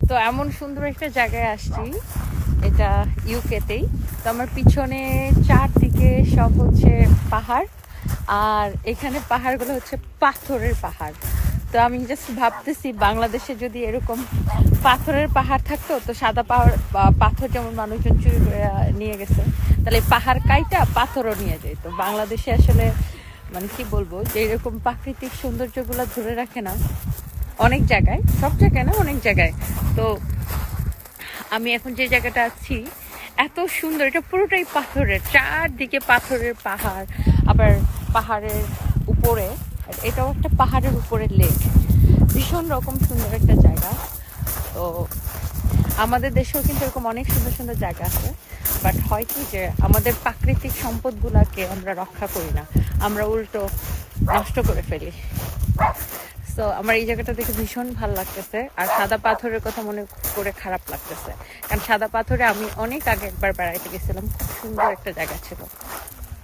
তো এমন সুন্দর একটা জায়গায় আসছি, এটা ইউকেতেই তো আমার পিছনে চারদিকে সব হচ্ছে পাহাড়, আর এখানে পাহাড়গুলো হচ্ছে পাথরের পাহাড়। তো আমি জাস্ট ভাবতেছি বাংলাদেশে যদি এরকম পাথরের পাহাড় থাকতো, তো সাদা পাহাড় পাথর যেমন মানুষজন চুরি করে নিয়ে গেছে, তাহলে পাহাড় কাইটা পাথরও নিয়ে যেত। বাংলাদেশে আসলে মানে কি বলব, যে এরকম প্রাকৃতিক সৌন্দর্যগুলো ধরে রাখে না অনেক জায়গায়, সব জায়গায় না, অনেক জায়গায়। তো আমি এখন যে জায়গাটা আছি, এত সুন্দর, এটা পুরোটাই পাথরের, চারদিকে পাথরের পাহাড়, আবার পাহাড়ের উপরে এটাও একটা পাহাড়ের উপরে লেক ভীষণ রকম সুন্দর একটা জায়গা। তো আমাদের দেশেও কিন্তু এরকম অনেক সুন্দর সুন্দর জায়গা আছে বাট হয় কি যে আমাদের প্রাকৃতিক সম্পদগুলোকে আমরা রক্ষা করি না, আমরা উল্টো নষ্ট করে ফেলি। তো আমার এই জায়গাটা দেখে ভীষণ ভালো লাগতেছে। আর সাদা পাথরের কথা মনে করে খারাপ লাগতেছে। কারণ সাদা পাথরে আমি অনেক আগে একবার বেড়াইতে গেছিলাম। খুব সুন্দর একটা জায়গা ছিল।